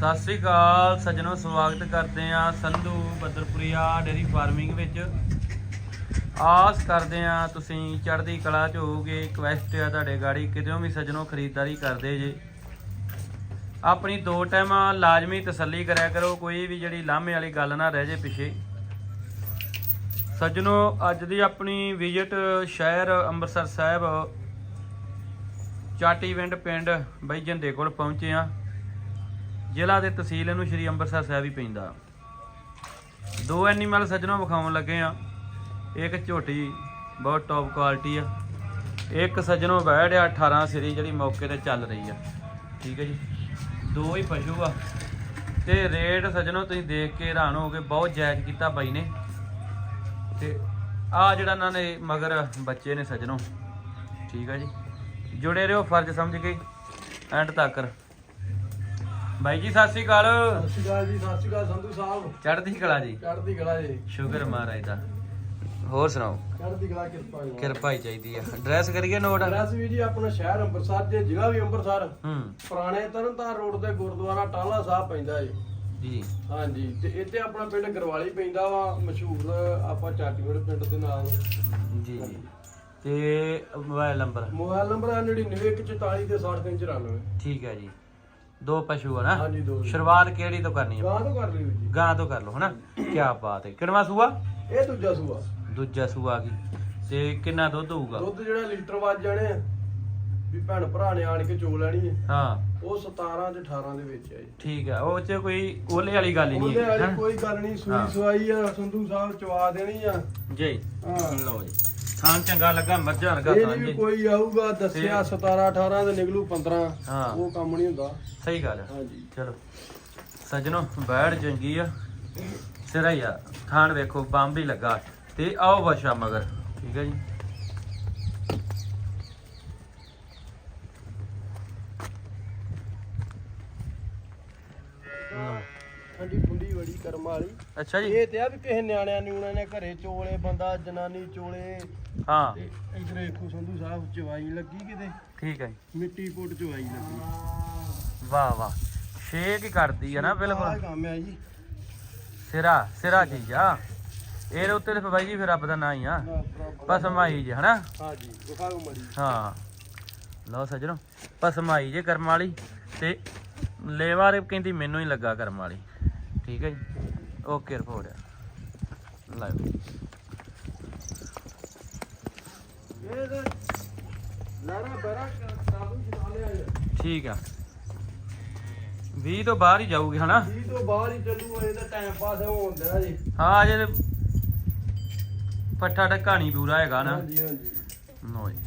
ਸਤਿ ਸ੍ਰੀ ਅਕਾਲ, ਸੱਜਣੋ, ਸਵਾਗਤ ਕਰਦੇ ਆ ਸੰਧੂ ਬੱਦਰਪੁਰੀਆ ਡੇਰੀ ਫਾਰਮਿੰਗ ਵਿੱਚ। ਆਸ ਕਰਦੇ ਆ ਤੁਸੀਂ ਚੜ੍ਹਦੀ ਕਲਾ ਚ ਹੋਵੋਗੇ ਰਿਕਵੈਸਟ ਆ ਤੁਹਾਡੇ ਗਾੜੀ, ਕਿਤੇੋਂ ਵੀ ਸੱਜਣੋ ਖਰੀਦਦਾਰੀ ਕਰਦੇ ਜੇ। ਆਪਣੀ ਦੋ ਟਾਈਮਾਂ ਲਾਜ਼ਮੀ ਤਸੱਲੀ ਕਰਿਆ ਕਰੋ, ਕੋਈ ਵੀ ਜਿਹੜੀ ਲਾਹਮੇ ਵਾਲੀ ਗੱਲ ਨਾ ਰਹਿ ਜੇ ਪਿੱਛੇ। ਸੱਜਣੋ, ਅੱਜ ਦੀ ਆਪਣੀ ਵਿਜ਼ਿਟ ਸ਼ਹਿਰ ਅੰਮ੍ਰਿਤਸਰ ਸਾਹਿਬ ਚਾਟੀਵਿੰਡ ਪਿੰਡ ਬਾਈ ਜੰਦੇ ਕੋਲ ਪਹੁੰਚੇ ਆ ਜ਼ਿਲ੍ਹਾ ਦੇ ਤਹਿਸੀਲ ਇਹਨੂੰ ਸ਼੍ਰੀ ਅੰਮ੍ਰਿਤਸਰ ਸਾਹਿਬ ਹੀ ਪੈਂਦਾ। ਦੋ ਐਨੀਮਲ ਸੱਜਣੋਂ ਵਿਖਾਉਣ ਲੱਗੇ ਆ। ਇੱਕ ਝੋਟੀ, ਬਹੁਤ ਟੌਪ ਕੁਆਲਿਟੀ ਆ। ਇੱਕ ਸੱਜਣੋਂ ਬੈੜ ਆ 18 ਸਰੀ ਜਿਹੜੀ ਮੌਕੇ ਤੇ ਚੱਲ ਰਹੀ ਆ। ਠੀਕ ਹੈ ਜੀ? ਦੋ ਹੀ ਪਸ਼ੂ ਆ। ਤੇ ਰੇਟ ਸੱਜਣੋਂ ਤੁਸੀਂ ਦੇਖ ਕੇ ਹੈਰਾਨ ਹੋਗੇ ਬਹੁਤ ਜਾਇਜ਼ ਕੀਤਾ ਬਾਈ ਨੇ। ਤੇ ਆ ਜਿਹੜਾ ਇਹਨਾਂ ਨੇ ਮਗਰ ਬੱਚੇ ਨੇ ਸੱਜਣੋਂ। ਠੀਕ ਆ ਜੀ? ਜੁੜੇ ਰਹੋ ਫਰਜ਼ ਸਮਝ ਕੇ, ਐਂਡ ਤੱਕ। ਬਾਈ ਜੀ ਸਤਿ ਸ੍ਰੀ ਅਕਾਲ। ਸਤਿ ਸ਼੍ਰੀ ਅਕਾਲ ਜੀ ਸਤਿ ਸ਼੍ਰੀ ਅਕਾਲ ਸੰਧੂ ਸਾਹਿਬ। ਚੜ੍ਹਦੀ ਕਲਾ ਜੀ। ਚੜ੍ਹਦੀ ਕਲਾ ਜੀ। ਸ਼ੁਕਰ ਮਹਾਰਾਜ ਦਾ। ਹੋਰ ਸੁਣਾਓ? ਚੜ੍ਹਦੀ ਕਲਾ ਕਿਰਪਾ ਜੀ। ਕਿਰਪਾ ਹੀ ਚਾਹੀਦੀ ਆ। ਐਡਰੈਸ ਕਰੀਏ ਨੋਟ? ਐਡਰੈਸ ਵੀ ਜੀ ਆਪਣਾ ਸ਼ਹਿਰ ਅੰਮ੍ਰਿਤਸਰ ਦੇ ਜ਼ਿਲ੍ਹਾ ਵੀ ਅੰਮ੍ਰਿਤਸਰ। ਹੂੰ। ਪੁਰਾਣੇ ਤਰਨਤਾਰਨ ਰੋਡ ਤੇ ਗੁਰਦੁਆਰਾ ਟਾਲਾ ਸਾਹਿਬ ਪੈਂਦਾ ਜੀ ਜੀ। ਹਾਂਜੀ ਤੇ ਇੱਥੇ ਆਪਣਾ ਪਿੰਡ ਗਰਵਾਲੀ ਪੈਂਦਾ ਵਾ ਮਸ਼ਹੂਰ ਆਪਾਂ ਚਾਟੀਵੜ ਪਿੰਡ ਦੇ ਨਾਲ। ਜੀ ਜੀ। ਤੇ ਮੋਬਾਈਲ ਨੰਬਰ? ਮੋਬਾਈਲ ਨੰਬਰ ਹੈ 99144 ਤੇ 6394 ਠੀਕ ਹੈ ਜੀ। ਦੋ ਪਸ਼ੂ ਆ ਨਾ? ਹਾਂਜੀ ਦੋ ਸ਼ੁਰੂਆਤ ਕਿਹੜੀ ਤੋਂ ਕਰਨੀ ਆ? ਗਾਂ ਤੋਂ ਕਰ ਲਿਓ ਜੀ। ਗਾਂ ਤੋਂ ਕਰ ਲਓ ਹਨਾ? ਕੀ ਬਾਤ ਹੈ। ਕਿੰਨਵਾ ਸੂਆ? ਇਹ ਦੂਜਾ ਸੂਆ। ਦੂਜਾ ਸੂਆ ਕੀ? ਤੇ ਕਿੰਨਾ ਦੁੱਧ ਹੋਊਗਾ? ਦੁੱਧ ਜਿਹੜਾ ਲੀਟਰ ਵੱਜ ਜਾਣੇ ਆ। ਵੀ ਭੈਣ ਭਰਾ ਨੇ ਆਣ ਕੇ ਚੋ ਲੈਣੀ ਹੈ ਹਾਂ। ਉਹ 17 ਤੇ 18 ਦੇ ਵਿੱਚ ਹੈ ਜੀ। ਠੀਕ ਹੈ ਉਹ ਚ ਕੋਈ ਕੋਲੇ ਵਾਲੀ ਗੱਲ ਹੀ ਨਹੀਂ ਉਹਦੇ ਹੈ ਵਾਲੀ ਹਨਾ? ਕੋਈ ਗੱਲ ਨਹੀਂ। ਹਾਂ। ਸੂਈ ਸਵਾਈ ਆ ਸੰਧੂ ਸਾਹਿਬ ਚਵਾ ਦੇਣੀ ਆ। ਜੀ। ਹਾਂ। ਲਓ ਜੀ। ਥਾਂ ਚੰਗਾ ਲੱਗਾ ਮੱਝਾਂ ਵਰਗਾ ਇਹ ਥਾਂ ਨੀ ਵੀ ਜੀ। ਕੋਈ ਆਊਗਾ ਦੱਸਿਆ 17 18 ਤੇ ਨਿਕਲੂ 15 ਹਾਂ। ਉਹ ਕੰਮ ਨਹੀਂ ਹੁੰਦਾ। ਸਹੀ ਗੱਲ ਹੈ ਹਾਂਜੀ। ਚਲੋ। ਸੱਜਣੋ ਬੈੜ ਚੰਗੀ ਆ। ਸਿਰਾ ਹੀ ਆ। ਥਾਣ ਵੇਖੋ ਬੰਬ ਹੀ ਲੱਗਾ। ਤੇ ਆਓ ਵਸ਼ਾ ਮਗਰ। ਠੀਕ ਹੈ ਜੀ। ਲਓ। ਠੰਡੀ ਠੁੰਡੀ ਬੜੀ ਕਰਮ ਵਾਲੀ। ਅੱਛਾ ਜੀ। ਇਹ ਤੇ ਆ ਵੀ ਕਿਸੇ ਨਿਆਣਿਆਂ ਨਿਊਣਿਆਂ ਨੇ ਘਰੇ ਚੋਲੇ ਬੰਦਾ ਜਨਾਨੀ ਚੋਲੇ ਹਾਂ। ਤੇ ਇਧਰ ਦੇਖੋ ਸੰਧੂ ਸਾਹਿਬ ਚਵਾਈ ਲੱਗੀ ਕਿਤੇ? ਠੀਕ ਹੈ ਜੀ। ਮਿੱਟੀ ਪੁੱਟ ਚਵਾਈ ਲੱਗੀ। ਵਾਹ ਵਾਹ। ਸ਼ੇਕ ਹੀ ਕਰਦੀ ਆ ਨਾ ਆਹ ਬਿਲਕੁਲ। ਕੰਮ ਆ ਜੀ। ਸਿਰਾ ਸਿਰਾ ਚੀਜ਼ ਆ? ਇਹਦੇ ਉੱਤੇ ਤੇ ਬਾਈ ਜੀ ਫਿਰ ਰੱਬ ਦਾ ਨਾਂ ਹੀ ਆ। ਪਸਮਾਈ ਜੇ ਹਨਾ? ਹਾਂਜੀ ਵਿਖਾਓ ਮੜੀ। ਹਾਂ। ਲਓ ਸੱਜਣੋ ਪਸਮਾਈ ਜੇ ਕਰਮ ਵਾਲੀ ਤੇ ਲੇਵਾਰੇ ਕਹਿੰਦੀ ਮੈਨੂੰ ਹੀ ਲੱਗਾ ਕਰਮ ਵਾਲੀ। ਠੀਕ ਹੈ ਜੀ। ਓਕੇ ਰਿਪੋਰਟ ਲਾਈਵ ਇਹ ਤੇ ਲਾਰਾ ਬਰਾ ਕਾਬੂ ਚਲਾ ਲਿਆ ਜੀ ਠੀਕ ਆ। 20 ਤੋਂ ਬਾਹਰ ਹੀ ਜਾਊਗੀ ਹਨਾ? ਜੀ ਤੋਂ ਬਾਹਰ ਹੀ ਚੱਲੂ ਇਹਦਾ ਟਾਈਮ ਪਾਸ ਹੋਣ ਦਿਆ ਜੀ। ਹਾਂ ਜੇ ਪੱਠਾ ਢਕਾਣੀ ਪੂਰਾ ਹੈਗਾ ਨਾ ਹਾਂਜੀ ਹਾਂਜੀ। ਲਓ ਜੀ।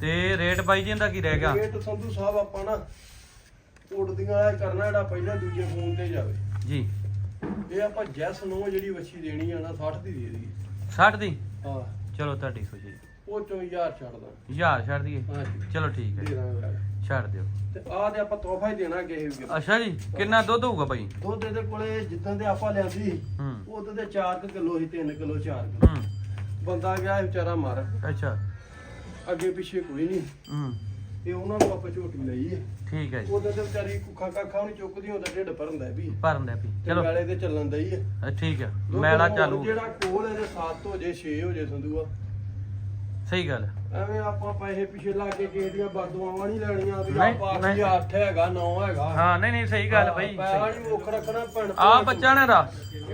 ਤੇ ਰੇਟ ਬਾਈ ਜੀ ਇਹਦਾ ਕੀ ਰਹਿ ਗਿਆ? ਰੇਟ ਸੰਧੂ ਸਾਹਿਬ ਆਪਾਂ ਨਾ ਉੜਦੀਆਂ ਵਾਲਾ ਕਰਨਾ ਜਿਹੜਾ ਪਹਿਲਾਂ ਦੂਜੇ ਫੋਨ ਤੇ ਜਾਵੇ। ਜੀ। ਇਹ ਆਪਾਂ ਜੈਸ ਨੂੰ ਜਿਹੜੀ ਵੱਛੀ ਦੇਣੀ ਆ ਨਾ 60 ਦੀ ਦੇ ਦਈਏ। 60 ਦੀ? ਹਾਂ। ਚਲੋ ਤੁਹਾਡੀ ਖੁਸ਼ੀ ਉਹ ਚੋਂ ਯਾਰ ਛੱਡ ਦਾਂ। ਹਜ਼ਾਰ ਛੱਡ ਦਈਏ? ਹਾਂਜੀ। ਚਲੋ ਠੀਕ ਦੇ ਹੈ ਦਾਂਗੇ ਛੱਡ ਦਿਓ। ਤੇ ਆਹ ਤੇ ਆਪਾਂ ਤੋਹਫਾ ਹੀ ਦੇਣਾ ਕਿਸੇ ਵੀ। ਅੱਛਾ ਜੀ ਕਿੰਨਾ ਦੁੱਧ ਹੋਊਗਾ ਬਾਈ? ਦੁੱਧ ਇਹਦੇ ਕੋਲੇ ਜਿੱਦਾਂ ਦੇ ਆਪਾਂ ਲਿਆਂਦੀ ਹੂੰ। ਉਦੋਂ ਦੇ 4 ਕਿਲੋ ਸੀ 3 ਕਿਲੋ 4 ਕਿਲੋ। ਹੂੰ। ਬੰਦਾ ਗਿਆ ਵਿਚਾਰਾ ਮਰ। ਅੱਛਾ। ਅੱਗੇ ਪਿੱਛੇ ਕੋਈ ਨਹੀਂ। ਹੂੰ। ਤੇ ਉਹਨਾਂ ਨੂੰ ਆਪਾਂ ਝੋਟੀ ਲਈ ਹੈ ਠੀਕ ਹੈ ਜੀ। ਉਦੋਂ ਤੇ ਵਿਚਾਰੀ ਕੁੱਖਾਂ ਕਾਖਾਂ ਨੂੰ ਚੁੱਕਦੀ ਹੁੰਦਾ ਢਿੱਡ ਭਰਦਾ ਵੀ। ਭਰਨ ਦੇ ਤੇ ਚਲੋ। ਗਾਲੇ ਤੇ ਚੱਲਣ ਦਈ ਹੈ ਅ, ਠੀਕ ਹੈ ਦੁੱਧ ਮੈਲਾ ਚਾਲੂ। ਜਿਹੜਾ ਕੋਲ ਇਹਦੇ 7 ਹੋ ਜੇ 6 ਹੋ ਜੇ ਸੰਧੂਆ ਸਹੀ ਗੱਲ ਐਵੇਂ ਆਪਾਂ ਪੈਸੇ ਪਿੱਛੇ ਲਾ ਕੇ ਕਿਸੇ ਦੀਆਂ ਬਦਦੁਆਵਾਂ ਨਹੀਂ ਲੈਣੀਆਂ ਵੀ ਨਹੀਂ, ਆਪਾਂ ਨਹੀਂ। ਆਖੀ 8 ਹੈਗਾ 9 ਹੈਗਾ। ਹਾਂ ਨਹੀਂ ਨਹੀਂ ਸਹੀ ਗੱਲ ਬਾਈ। ਪੈਸਾ ਨਹੀਂ ਮੁੱਖ ਰੱਖਣਾ ਭੈਣ ਆ ਬੱਚਾ ਨੇ ਦਾ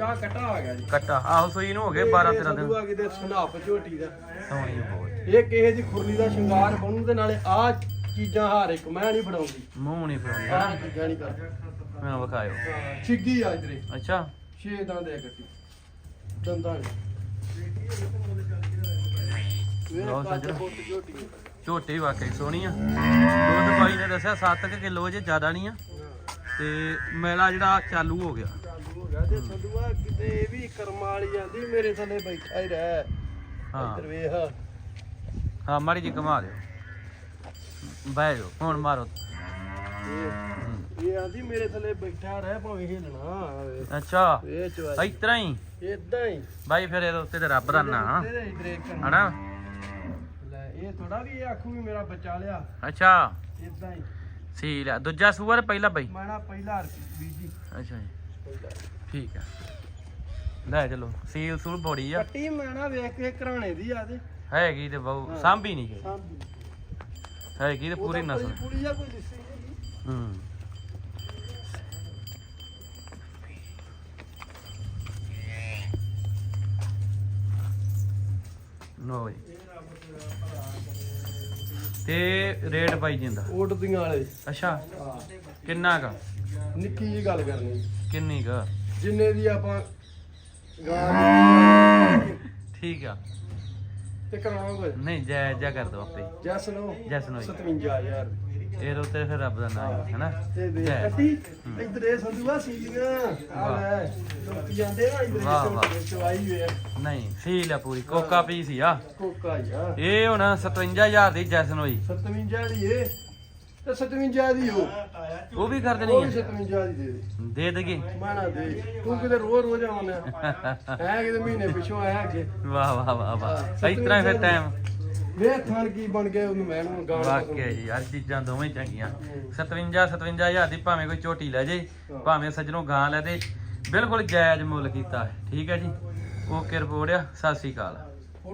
ਆ ਕੱਟਾ ਆ ਗਿਆ ਜੀ। ਕੱਟਾ। ਆਹੋ ਸੂਈ ਨੂੰ ਹੋ ਗਏ 12 13 ਦਿਨ। ਸੰਧੂਆ ਕਿਤੇ ਸਨਾਪ ਝੋਟੀ ਦਾ। ਸੋਹਣੀ ਬਹੁਤ। ਇਹ ਕਿਸੇ ਦੀ ਖੁਰਲੀ ਦਾ ਸ਼ਿੰਗਾਰ ਬਣੂ ਤੇ ਨਾਲੇ ਆ ਚੀਜ਼ਾਂ ਹਾਰ ਇੱਕ ਮੈਂ ਨਹੀਂ ਫੜਾਉਂਦੀ। ਮੂੰਹ ਨਹੀਂ ਫੜਾਉਂਦੀ। ਹਨਾ ਚੀਜ਼ਾਂ ਨਹੀਂ ਕਰਦਾ। ਮੈਨੂੰ ਵਿਖਾਇਓ। ਛਿੱਗੀ ਆ ਇਧਰੇ। ਅੱਛਾ। ਛੇ ਦੰਦ ਹੈ ਕੱਟੀ ਦੰਦਾਂ ਲਓ ਸੱਜਣੋ। ਝੋਟੀ ਵਾਕਈ ਸੋਹਣੀ ਆ। ਦੁੱਧ ਬਾਈ ਨੇ ਦੱਸਿਆ 7 ਕਿਲੋ ਜੇ ਜ਼ਿਆਦਾ ਨਹੀਂ ਆ। ਤੇ ਮੇਲਾ ਜਿਹੜਾ ਚਾਲੂ ਹੋ ਗਿਆ। ਚਾਲੂ ਹੋ ਗਿਆ। ਤੇ ਸੰਧੂਆ ਕਿਤੇ ਇਹ ਵੀ ਕਰਮ ਵਾਲੀ ਜਾਂਦੀ ਮੇਰੇ ਥੱਲੇ ਬੈਠਾ ਹੀ ਰਹਿ। ਹਾਂ। ਇੱਧਰ ਵੇਖ। ਹਾਂ ਮਾੜੀ ਜੀ ਘੁਮਾ ਦਿਓ। ਬਹਿ ਜਾਓ ਹੁਣ ਮਾਰੋ। ਇਹ ਆਂਦੀ ਮੇਰੇ ਥੱਲੇ ਬੈਠਾ ਰਹਿ ਭਾਵੇਂ ਹਿਲਣਾ ਅੱਛਾ ਇਹ ਚਵਾਈ ਇਸ ਤਰ੍ਹਾਂ ਹੀ ਇਦਾਂ ਹੀ ਬਾਈ ਫਿਰ ਇਹਦੇ ਉੱਤੇ ਤੇ ਰੱਬ ਦਾ ਨਾਂ। ਤੇਰੇ ਹੀ ਬ੍ਰੇਕ ਕਰਨਾ। ਹਨਾ? ਲੈ ਇਹ ਥੋੜਾ ਵੀ ਇਹ ਆਖੂ ਵੀ ਮੇਰਾ ਬੱਚਾ ਲਿਆ। ਅੱਛਾ। ਇਦਾਂ ਹੀ ਆ ਦੂਜਾ ਸੂਆ ਤੇ ਪਹਿਲਾ ਬਈ? ਮੈਣਾ ਪਹਿਲਾ ਵੀਰ ਜੀ ਅੱਛਾ ਜੀ। ਠੀਕ ਆ। ਲੈ ਚਲੋ ਸੀਲ ਸੂਲ ਬੋੜੀ ਆ। ਕੱਟੀ ਮੈਣਾ ਵੇਖ ਕੇ ਘਰਾਣੇ ਦੀ ਆ ਤੇ। ਹੈਗੀ ਤੇ ਬਹੁ ਸਾਂਭੀ ਨਹੀਂ ਗਈ ਸਾਂਭੀ। ਹੈਗੀ ਤੇ ਪੂਰੀ ਨਸਲ। ਪੂਰੀ ਆ ਕੋਈ ਦਿੱਸੀ ਨਹੀਂ ਹੂੰ। ਨੋ ਜੀ। ਤੇ ਰੇਟ ਪਾਈ ਜਿੰਦਾ? ਉੱਡਦੀਆਂ ਵਾਲੇ। ਅੱਛਾ। ਹਾਂ। ਕਿੰਨਾ ਕ? ਨਿੱਕੀ ਜੀ ਗੱਲ ਕਰਨੀ। ਕਿੰਨੀ ਕ? ਜਿੰਨੇ ਦੀ ਆਪਾਂ ਗਾਂ ਠੀਕ ਆ। ਤੇ ਕਰਾਵਾਂਗੇ ਨਹੀਂ ਜੈ ਜੈ ਕਰ ਦੋ ਆਪੇ ਜੈਸ ਨੋ ਜੈਸ ਨੋ ਜੀ। 57000 ਇਹ ਰੋਤੇ ਫਿਰ ਰੱਬ ਦਾ ਨਾਮ ਹੈ ਹੈਨਾ? ਤੇ ਦੇ ਜੈ। ਕੱਟੀ। ਇਧਰ ਇਹ ਸੰਧੂਆ ਸੀਲੀਆਂ। ਆ ਲੈ ਲੋਕੀ ਜਾਂਦੇ ਨਾ ਇਧਰ ਵਾਹ, ਵਾਹ। ਚਵਾਈ ਵੇ ਨਹੀਂ ਸੀਲ ਆ ਪੂਰੀ। ਕੋਕਾ ਪੀਸ ਹੀ ਆ। ਕੋਕਾ ਯਾ ਇਹ ਹੁਣ 57000 ਦੀ ਜੈਸਨ ਹੋਈ 57 ਦੀ ਇਹ। ਤੇ 57 ਦੀ ਉਹ। ਉਹ ਵੀ ਕਰ ਉਹ ਦੇਣੀ ਵੀ ਆ 57 ਦੀ ਦੇ ਦੇ। ਦੇ ਦੇਗੇ। ਮਾਣਾ ਦੇ। ਤੂੰ ਕਿਤੇ ਰੋ ਰੋ ਜਾਵਣਾ ਹੈ ਕਿਤੇ ਮਹੀਨੇ ਪਿਛੋਂ ਆਇਆ ਅੱਗੇ। ਵਾਹ ਵਾਹ ਵਾਹ ਵਾਹ। ਇਸ ਤਰ੍ਹਾਂ ਹੀ ਫਿਰ ਟਾਈਮ ਵੇ ਥਣ ਕੀ ਬਣ ਗਏ ਉਹਨੂੰ ਮੈਂ ਗਾਣਾ ਵਾਕਿਆ ਜੀ ਯਾਰ ਚੀਜ਼ਾਂ ਦੋਵੇਂ ਚੰਗੀਆਂ। 57 57000 ਦੀ ਭਾਵੇਂ ਕੋਈ ਝੋਟੀ ਲੈ ਜੇ ਭਾਵੇਂ ਸੱਜਣੋਂ ਗਾਂ ਲੈ ਦੇ। ਬਿਲਕੁਲ ਜਾਇਜ਼ ਮੁੱਲ ਕੀਤਾ ਹੈ। ਠੀਕ ਹੈ ਜੀ। ਓਕੇ ਰਿਪੋਰਟ ਆ। ਸਤਿ ਸ਼੍ਰੀ ਅਕਾਲ।